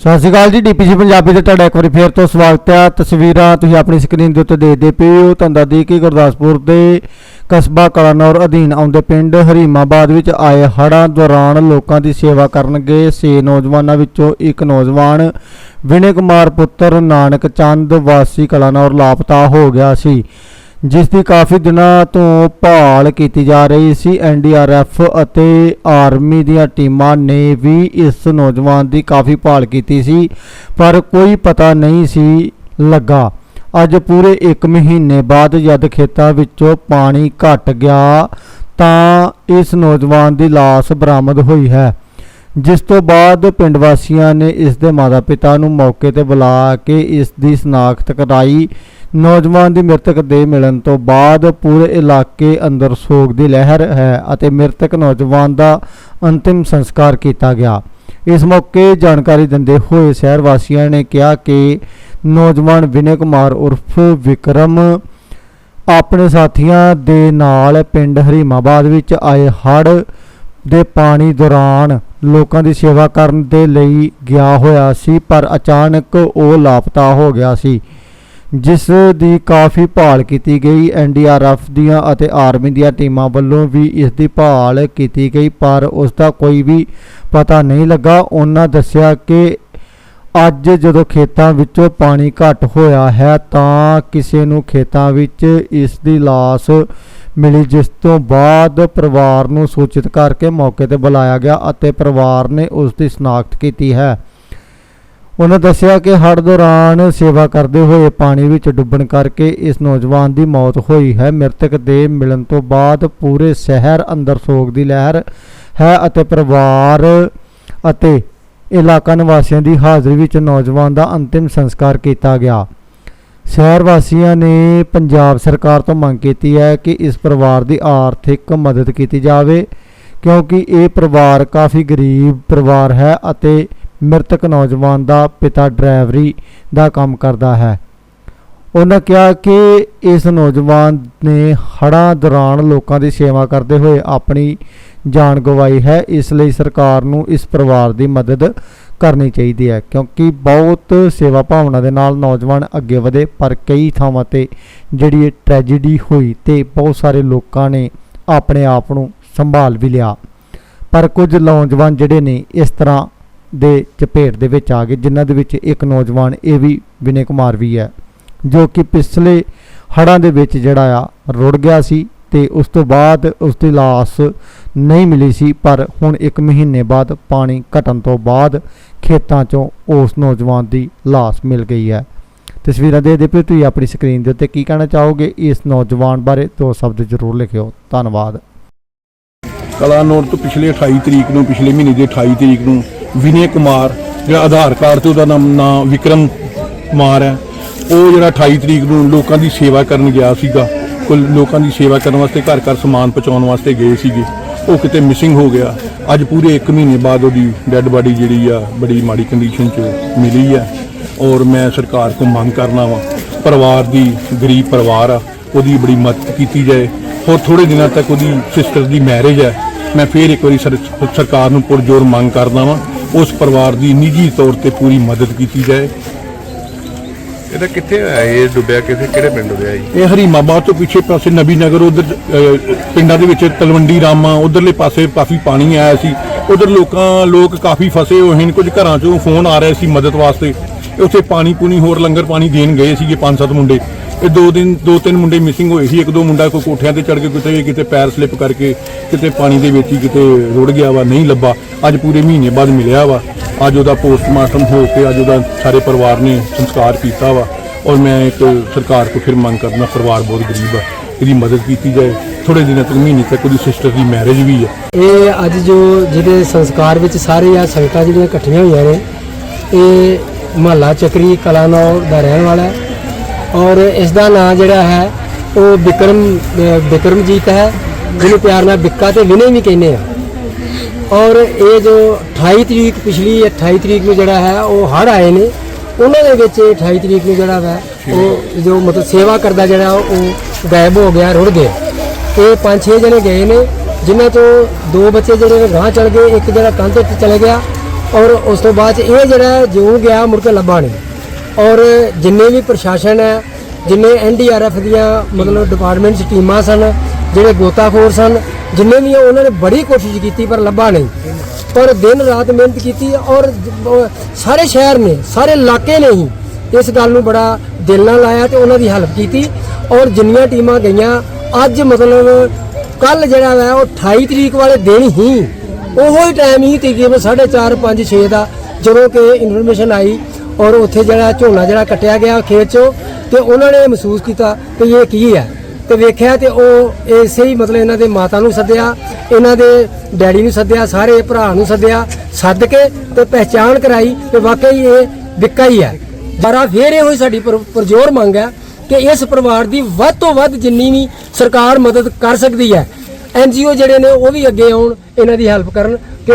ਸਤਿ ਸ਼੍ਰੀ ਅਕਾਲ ਜੀ ਡੀਪੀਸੀ ਪੰਜਾਬੀ ਦੇ ਤੁਹਾਡਾ ਇੱਕ ਵਾਰੀ ਫੇਰ ਤੋਂ ਸਵਾਗਤ ਹੈ। ਤਸਵੀਰਾਂ ਤੁਸੀਂ ਆਪਣੀ ਸਕਰੀਨ ਦੇ ਉੱਤੇ ਦੇਖਦੇ ਪਏ ਹੋ। ਤੁਹਾਨੂੰ ਦੱਸਦੀ ਕਿ ਗੁਰਦਾਸਪੁਰ ਦੇ ਕਸਬਾ ਕਲਾਨੌਰ ਅਧੀਨ ਆਉਂਦੇ ਪਿੰਡ ਹਰੀਮਾਬਾਦ ਵਿੱਚ ਆਏ ਹੜ੍ਹਾਂ ਦੌਰਾਨ ਲੋਕਾਂ ਦੀ ਸੇਵਾ ਕਰਨਗੇ। ਛੇ ਨੌਜਵਾਨਾਂ ਵਿੱਚੋਂ ਇੱਕ ਨੌਜਵਾਨ ਵਿਨੇ ਕੁਮਾਰ ਪੁੱਤਰ ਨਾਨਕ ਚੰਦ ਵਾਸੀ ਕਲਾਨੌਰ ਲਾਪਤਾ ਹੋ ਗਿਆ ਸੀ। ਜਿਸ ਦੀ ਕਾਫੀ ਦਿਨਾਂ ਤੋਂ ਭਾਲ ਕੀਤੀ ਜਾ ਰਹੀ ਸੀ। ਐਨਡੀਆਰਐਫ ਅਤੇ ਆਰਮੀ ਦੀਆਂ ਟੀਮਾਂ ਨੇ ਵੀ ਇਸ ਨੌਜਵਾਨ ਦੀ ਕਾਫੀ ਭਾਲ ਕੀਤੀ ਸੀ, ਪਰ ਕੋਈ ਪਤਾ ਨਹੀਂ ਸੀ ਲੱਗਾ। ਅੱਜ ਪੂਰੇ 1 ਮਹੀਨੇ ਬਾਅਦ ਜਦ ਖੇਤਾਂ ਵਿੱਚੋਂ ਪਾਣੀ ਘਟ ਗਿਆ ਤਾਂ ਇਸ ਨੌਜਵਾਨ ਦੀ ਲਾਸ਼ ਬਰਾਮਦ ਹੋਈ ਹੈ। ਜਿਸ ਤੋਂ ਬਾਅਦ ਪਿੰਡ ਵਾਸੀਆਂ ਨੇ ਇਸ ਦੇ ਮਾਤਾ-ਪਿਤਾ ਨੂੰ ਮੌਕੇ ਤੇ ਬੁਲਾ ਕੇ ਇਸ ਦੀ ਸ਼ਨਾਖਤ ਕਰਾਈ। ਨੌਜਵਾਨ ਦੀ ਮ੍ਰਿਤਕ ਦੇ ਮਿਲਣ ਤੋਂ ਬਾਅਦ ਪੂਰੇ ਇਲਾਕੇ ਅੰਦਰ ਸੋਗ ਦੀ ਲਹਿਰ ਹੈ ਅਤੇ ਮ੍ਰਿਤਕ ਨੌਜਵਾਨ ਦਾ ਅੰਤਿਮ ਸੰਸਕਾਰ ਕੀਤਾ ਗਿਆ। ਇਸ ਮੌਕੇ ਜਾਣਕਾਰੀ ਦਿੰਦੇ ਹੋਏ ਸ਼ਹਿਰ ਵਾਸੀਆਂ ਨੇ ਕਿਹਾ ਕਿ ਨੌਜਵਾਨ ਵਿਨੇ ਕੁਮਾਰ ਉਰਫ ਵਿਕਰਮ ਆਪਣੇ ਸਾਥੀਆਂ ਦੇ ਨਾਲ ਪਿੰਡ ਹਰੀਮਾਬਾਦ ਵਿੱਚ ਆਏ ਹੜ੍ਹ ਦੇ ਪਾਣੀ ਦੌਰਾਨ ਲੋਕਾਂ ਦੀ ਸੇਵਾ ਕਰਨ ਦੇ ਲਈ ਗਿਆ ਹੋਇਆ ਸੀ, ਪਰ ਅਚਾਨਕ ਉਹ ਲਾਪਤਾ ਹੋ ਗਿਆ ਸੀ। ਜਿਸ ਦੀ ਕਾਫੀ ਭਾਲ ਕੀਤੀ ਗਈ ਐਨਡੀਆਰਐਫ ਦੀਆਂ ਅਤੇ ਆਰਮੀ ਦੀਆਂ ਟੀਮਾਂ ਵੱਲੋਂ ਵੀ ਇਸ ਦੀ ਭਾਲ ਕੀਤੀ ਗਈ, ਪਰ ਉਸ ਦਾ ਕੋਈ ਵੀ ਪਤਾ ਨਹੀਂ ਲੱਗਾ। ਉਹਨਾਂ ਦੱਸਿਆ ਕਿ ਅੱਜ ਜਦੋਂ ਖੇਤਾਂ ਵਿੱਚੋਂ ਪਾਣੀ ਘਟ ਹੋਇਆ ਹੈ, ਤਾਂ ਕਿਸੇ ਨੂੰ ਖੇਤਾਂ ਵਿੱਚ ਇਸ ਦੀ ਲਾਸ਼ ਮਿਲੀ, ਜਿਸ ਤੋਂ ਬਾਅਦ ਪਰਿਵਾਰ ਨੂੰ ਸੂਚਿਤ ਕਰਕੇ ਮੌਕੇ ਤੇ ਬੁਲਾਇਆ ਗਿਆ ਅਤੇ ਪਰਿਵਾਰ ਨੇ ਉਸ ਦੀ ਸ਼ਨਾਖਤ ਕੀਤੀ ਹੈ। ਉਹਨਾਂ ਦੱਸਿਆ ਕਿ ਹੜ੍ਹ ਦੌਰਾਨ ਸੇਵਾ ਕਰਦੇ ਹੋਏ ਪਾਣੀ ਵਿੱਚ ਡੁੱਬਣ ਕਰਕੇ ਇਸ ਨੌਜਵਾਨ ਦੀ ਮੌਤ ਹੋਈ ਹੈ। ਮ੍ਰਿਤਕ ਦੇ ਮਿਲਣ ਤੋਂ ਬਾਅਦ ਪੂਰੇ ਸ਼ਹਿਰ ਅੰਦਰ ਸੋਗ ਦੀ ਲਹਿਰ ਹੈ ਅਤੇ ਪਰਿਵਾਰ ਅਤੇ ਇਲਾਕਾ ਨਿਵਾਸੀਆਂ ਦੀ ਹਾਜ਼ਰੀ ਵਿੱਚ ਨੌਜਵਾਨ ਦਾ ਅੰਤਿਮ ਸੰਸਕਾਰ ਕੀਤਾ ਗਿਆ। ਸ਼ਹਿਰ ਵਾਸੀਆਂ ਨੇ ਪੰਜਾਬ ਸਰਕਾਰ ਤੋਂ ਮੰਗ ਕੀਤੀ ਹੈ ਕਿ ਇਸ ਪਰਿਵਾਰ ਦੀ ਆਰਥਿਕ ਮਦਦ ਕੀਤੀ ਜਾਵੇ, ਕਿਉਂਕਿ ਇਹ ਪਰਿਵਾਰ ਕਾਫੀ ਗਰੀਬ ਪਰਿਵਾਰ ਹੈ ਅਤੇ ਮ੍ਰਿਤਕ ਨੌਜਵਾਨ ਦਾ ਪਿਤਾ ਡਰਾਈਵਰੀ ਦਾ ਕੰਮ ਕਰਦਾ ਹੈ। ਉਹਨਾਂ ਕਿਹਾ ਕਿ ਇਸ ਨੌਜਵਾਨ ਨੇ ਹੜ੍ਹਾਂ ਦੌਰਾਨ ਲੋਕਾਂ ਦੀ ਸੇਵਾ ਕਰਦੇ ਹੋਏ ਆਪਣੀ ਜਾਨ ਗਵਾਈ ਹੈ। ਇਸ ਲਈ ਸਰਕਾਰ ਨੂੰ ਇਸ ਪਰਿਵਾਰ ਦੀ ਮਦਦ ਕਰਨੀ ਚਾਹੀਦੀ ਹੈ ਕਿਉਂਕਿ ਬਹੁਤ ਸੇਵਾ ਭਾਵਨਾ ਦੇ ਨਾਲ ਨੌਜਵਾਨ ਅੱਗੇ ਵਧੇ, ਪਰ ਕਈ ਥਾਵਾਂ ਤੇ ਜਿਹੜੀ ਇਹ ਟ੍ਰੈਜੇਡੀ ਹੋਈ ਤੇ ਬਹੁਤ ਸਾਰੇ ਲੋਕਾਂ ਨੇ ਆਪਣੇ ਆਪ ਨੂੰ ਸੰਭਾਲ ਵੀ ਲਿਆ। ਪਰ ਕੁਝ ਨੌਜਵਾਨ ਜਿਹੜੇ ਨੇ ਇਸ ਤਰ੍ਹਾਂ ਦੇ ਚਪੇਟ ਦੇ ਵਿੱਚ ਆ ਗਏ, ਜਿਨ੍ਹਾਂ ਦੇ ਵਿੱਚ ਇੱਕ ਨੌਜਵਾਨ, ਇਹ ਵੀ ਵਿਨੇ ਕੁਮਾਰ ਵੀ ਹੈ, ਜੋ ਕਿ ਪਿਛਲੇ ਹੜ੍ਹਾਂ ਦੇ ਵਿੱਚ ਜਿਹੜਾ ਆ, ਰੁੜ ਗਿਆ ਸੀ ਤੇ ਉਸ ਤੋਂ ਬਾਅਦ ਉਸ ਦੀ ਲਾਸ਼ ਨਹੀਂ ਮਿਲੀ ਸੀ, ਪਰ ਹੁਣ 1 ਮਹੀਨੇ ਬਾਅਦ ਪਾਣੀ ਘਟਣ ਤੋਂ ਬਾਅਦ ਖੇਤਾਂ 'ਚੋਂ ਉਸ ਨੌਜਵਾਨ ਦੀ ਲਾਸ਼ ਮਿਲ ਗਈ ਹੈ। ਤਸਵੀਰਾਂ ਦੇ ਦੇ ਪਏ ਤੁਸੀਂ ਆਪਣੀ ਸਕਰੀਨ ਦੇ ਉੱਤੇ ਕੀ ਕਹਿਣਾ ਚਾਹੋਗੇ? ਇਸ ਨੌਜਵਾਨ ਬਾਰੇ ਦੋ ਸ਼ਬਦ ਜ਼ਰੂਰ ਲਿਖਿਓ। ਧੰਨਵਾਦ। ਕਲਾਨੌਰ ਤੋਂ ਪਿਛਲੇ 28 ਤਰੀਕ ਨੂੰ, ਪਿਛਲੇ ਮਹੀਨੇ ਦੇ 28 ਤਰੀਕ ਨੂੰ ਵਿਨੇ ਕੁਮਾਰ, ਜਿਹੜਾ ਆਧਾਰ ਕਾਰਡ ਤੇ ਉਹਦਾ ਨਾਮ ਨਾਂ ਵਿਕਰਮ ਕੁਮਾਰ ਹੈ। ਉਹ ਜਿਹੜਾ 28 ਤਰੀਕ ਨੂੰ ਲੋਕਾਂ ਦੀ ਸੇਵਾ ਕਰਨ ਗਿਆ ਸੀਗਾ। ਕੋਈ ਲੋਕਾਂ ਦੀ ਸੇਵਾ ਕਰਨ ਵਾਸਤੇ ਘਰ ਘਰ ਸਮਾਨ ਪਹੁੰਚਾਉਣ ਵਾਸਤੇ ਗਏ ਸੀਗੇ। ਉਹ ਕਿਤੇ ਮਿਸਿੰਗ ਹੋ ਗਿਆ। ਅੱਜ ਪੂਰੇ 1 ਮਹੀਨੇ ਬਾਅਦ ਉਹਦੀ ਡੈੱਡ ਬਾਡੀ ਜਿਹੜੀ ਆ, ਬੜੀ ਮਾੜੀ ਕੰਡੀਸ਼ਨ 'ਚ ਮਿਲੀ ਹੈ ਔਰ ਮੈਂ ਸਰਕਾਰ ਤੋਂ ਮੰਗ ਕਰਨਾ ਵਾਂ, ਪਰਿਵਾਰ ਦੀ, ਗਰੀਬ ਪਰਿਵਾਰ ਆ, ਉਹਦੀ ਬੜੀ ਮਦਦ ਕੀਤੀ ਜਾਏ। ਹੋਰ ਥੋੜੇ ਦਿਨਾਂ ਤੱਕ ਉਹਦੀ ਸਿਸਟਰ ਦੀ ਮੈਰਿਜ ਹੈ ਮੈਂ ਫੇਰ ਇੱਕ ਵਾਰੀ ਸਰਕਾਰ ਨੂੰ ਪੁਰਜੋਰ ਮੰਗ ਕਰਦਾ ਵਾਂ ਉਸ ਪਰਿਵਾਰ ਦੀ ਨਿੱਜੀ ਤੌਰ ਤੇ ਪੂਰੀ ਮਦਦ ਕੀਤੀ ਜਾਏ। ਇਹਦਾ ਕਿੱਥੇ ਹੋਇਆ ਇਹ ਡੁੱਬਿਆ ਕਿਸੇ ਕਿਹੜੇ ਪਿੰਡ ਡੁੱਬਿਆ ਜੀ? ਇਹ ਹਰੀਮਾਬਾਦ ਤੋਂ ਪਿੱਛੇ ਪਾਸੇ ਨਬੀ ਨਗਰ ਉਧਰ ਪਿੰਡਾਂ ਦੇ ਵਿੱਚ ਤਲਵੰਡੀ ਰਾਮਾ ਉਧਰਲੇ ਪਾਸੇ ਕਾਫੀ ਪਾਣੀ ਆਇਆ ਸੀ। ਉਧਰ ਲੋਕਾਂ ਲੋਕ ਕਾਫੀ ਫਸੇ ਹੋਏ ਹਨ ਕੁਝ ਘਰਾਂ ਚੋਂ ਫੋਨ ਆ ਰਹੇ ਸੀ ਮਦਦ ਵਾਸਤੇ। ਉੱਥੇ ਪਾਣੀ ਪੂਣੀ ਹੋਰ ਲੰਗਰ ਪਾਣੀ ਦੇਣ ਗਏ ਸੀਗੇ ਪੰਜ ਸੱਤ ਮੁੰਡੇ। ਇਹ ਦੋ ਦਿਨ, ਦੋ ਤਿੰਨ ਮੁੰਡੇ ਮਿਸਿੰਗ ਹੋਏ ਸੀ। ਇੱਕ ਦੋ ਮੁੰਡਾ ਕੋਈ ਕੋਠਿਆਂ ਤੇ ਚੜ ਕੇ ਕਿਤੇ ਕਿਤੇ ਪੈਰ ਸਲਿੱਪ ਕਰਕੇ ਕਿਤੇ ਪਾਣੀ ਦੇ ਵਿੱਚ ਹੀ ਕਿਤੇ ਰੁੜ ਗਿਆ ਵਾ, ਨਹੀਂ ਲੱਭਾ। ਅੱਜ ਪੂਰੇ ਮਹੀਨੇ ਬਾਅਦ ਮਿਲਿਆ ਵਾ। ਅੱਜ ਉਹਦਾ ਪੋਸਟਮਾਰਟਮ ਹੋ ਕੇ ਅੱਜ ਉਹਦਾ ਸਾਰੇ ਪਰਿਵਾਰ ਨੇ ਸੰਸਕਾਰ ਕੀਤਾ ਵਾ। ਔਰ ਮੈਂ ਇੱਕ ਸਰਕਾਰ ਤੋਂ ਫਿਰ ਮੰਗ ਕਰਦਾ, ਪਰਿਵਾਰ ਬਹੁਤ ਗਰੀਬ ਆ, ਇਹਦੀ ਮਦਦ ਕੀਤੀ ਜਾਏ। ਥੋੜੇ ਦਿਨਾਂ ਤੱਕ, ਮਹੀਨੇ ਤੱਕ ਉਹਦੀ ਸਿਸਟਰ ਦੀ ਮੈਰਿਜ ਵੀ ਆ। ਇਹ ਅੱਜ ਜੋ ਜਿਹੜੇ ਸੰਸਕਾਰ ਵਿੱਚ ਸਾਰੇ ਆ ਸੰਗਤਾਂ ਜਿਹੜੀਆਂ ਇਕੱਠੀਆਂ ਹੋਈਆਂ ਨੇ, ਇਹ ਮਹੱਲਾ ਚੱਕਰੀ ਕਲਾਨੌਰ ਦਾ ਰਹਿਣ ਵਾਲਾ ਹੈ। ਔਰ ਇਸ ਦਾ ਨਾਂ ਜਿਹੜਾ ਹੈ, ਉਹ ਵਿਕਰਮ ਅਹ ਵਿਕਰਮਜੀਤ ਹੈ। ਜਿਹਨੂੰ ਪਿਆਰ ਨਾਲ ਵਿੱਕਾ ਤੇ ਵਿਨੇ ਵੀ ਕਹਿੰਦੇ ਆ। ਔਰ ਇਹ ਜੋ 28 ਤਰੀਕ ਪਿਛਲੀ 28 ਤਰੀਕ ਨੂੰ ਜਿਹੜਾ ਹੈ, ਉਹ ਹੜ ਆਏ ਨੇ। ਉਹਨਾਂ ਦੇ ਵਿੱਚ ਇਹ 28 ਤਰੀਕ ਨੂੰ ਜਿਹੜਾ ਵਾ, ਉਹ ਜੋ ਮਤਲਬ ਸੇਵਾ ਕਰਦਾ ਜਿਹੜਾ, ਉਹ ਗਾਇਬ ਹੋ ਗਿਆ, ਰੁੜ ਗਿਆ। ਇਹ ਪੰਜ ਛੇ ਜਣੇ ਗਏ ਨੇ, ਜਿਨ੍ਹਾਂ ਤੋਂ ਦੋ ਬੱਚੇ ਜਿਹੜੇ ਨੇ, ਗਾਂਹ ਚਲ ਗਏ, ਇੱਕ ਜਿਹੜਾ ਕੰਧ ਉੱਤੇ ਚਲੇ ਗਿਆ। ਔਰ ਉਸ ਤੋਂ ਬਾਅਦ 'ਚ ਇਹ ਜਿਹੜਾ ਜਿਉਂ ਗਿਆ, ਮੁੜ ਕੇ ਲੱਭਾ ਨਹੀਂ। ਔਰ ਜਿੰਨੇ ਵੀ ਪ੍ਰਸ਼ਾਸਨ ਹੈ ਜਿੰਨੇ ਐਨਡੀਆਰਐਫ ਦੀਆਂ ਮਤਲਬ ਡਿਪਾਰਟਮੈਂਟਸ ਟੀਮਾਂ ਸਨ ਜਿਹੜੇ ਗੋਤਾਖੋਰ ਸਨ ਜਿੰਨੇ ਵੀ ਆ, ਉਹਨਾਂ ਨੇ ਬੜੀ ਕੋਸ਼ਿਸ਼ ਕੀਤੀ ਪਰ ਲੱਭਾ ਨਹੀਂ। ਪਰ ਦਿਨ ਰਾਤ ਮਿਹਨਤ ਕੀਤੀ ਔਰ ਸਾਰੇ ਸ਼ਹਿਰ ਨੇ ਸਾਰੇ ਇਲਾਕੇ ਨੇ ਹੀ ਇਸ ਗੱਲ ਨੂੰ ਬੜਾ ਦਿਲ ਨਾਲ ਲਾਇਆ ਤੇ ਉਹਨਾਂ ਦੀ ਹੈਲਪ ਕੀਤੀ। ਔਰ ਜਿੰਨੀਆਂ ਟੀਮਾਂ ਗਈਆਂ ਅੱਜ ਮਤਲਬ ਕੱਲ ਜਿਹੜਾ ਵਾ ਉਹ 28 ਤਰੀਕ ਵਾਲੇ ਦਿਨ ਹੀ ਉਹੋ ਹੀ ਟਾਈਮ ਹੀ ਤਕਰੀਬਨ 4:30 5 6 ਦਾ ਜਦੋਂ ਕਿ ਇਨਫੋਰਮੇਸ਼ਨ ਆਈ ਔਰ ਉੱਥੇ ਜਿਹੜਾ ਝੋਨਾ ਜਿਹੜਾ ਕੱਟਿਆ ਗਿਆ ਖੇਤ 'ਚੋਂ, ਤੇ ਉਹਨਾਂ ਨੇ ਮਹਿਸੂਸ ਕੀਤਾ ਕਿ ਇਹ ਕੀ ਹੈ। ਤੇ ਵੇਖਿਆ ਤੇ ਉਹ ਇਸੇ ਹੀ ਮਤਲਬ ਇਹਨਾਂ ਦੇ ਮਾਤਾ ਨੂੰ ਸੱਦਿਆ, ਇਹਨਾਂ ਦੇ ਡੈਡੀ ਨੂੰ ਸੱਦਿਆ, ਸਾਰੇ ਭਰਾ ਨੂੰ ਸੱਦਿਆ, ਸੱਦ ਕੇ ਤੇ ਪਹਿਚਾਣ ਕਰਾਈ ਤੇ ਵਾਕਈ ਇਹ ਵਿੱਕਾ ਹੀ ਹੈ। ਬਾਰਾ ਫੇਰ ਇਹ ਹੋਈ ਸਾਡੀ ਪਰਜੋਰ ਮੰਗ ਹੈ ਕਿ ਇਸ ਪਰਿਵਾਰ ਦੀ ਵੱਧ ਤੋਂ ਵੱਧ ਜਿੰਨੀ ਵੀ ਸਰਕਾਰ ਮਦਦ ਕਰ ਸਕਦੀ ਹੈ ਐਨਜੀਓ ਜਿਹੜੇ ਨੇ ਉਹ ਵੀ ਅੱਗੇ ਆਉਣ, ਇਹਨਾਂ ਦੀ ਹੈਲਪ ਕਰਨ। ਕਿ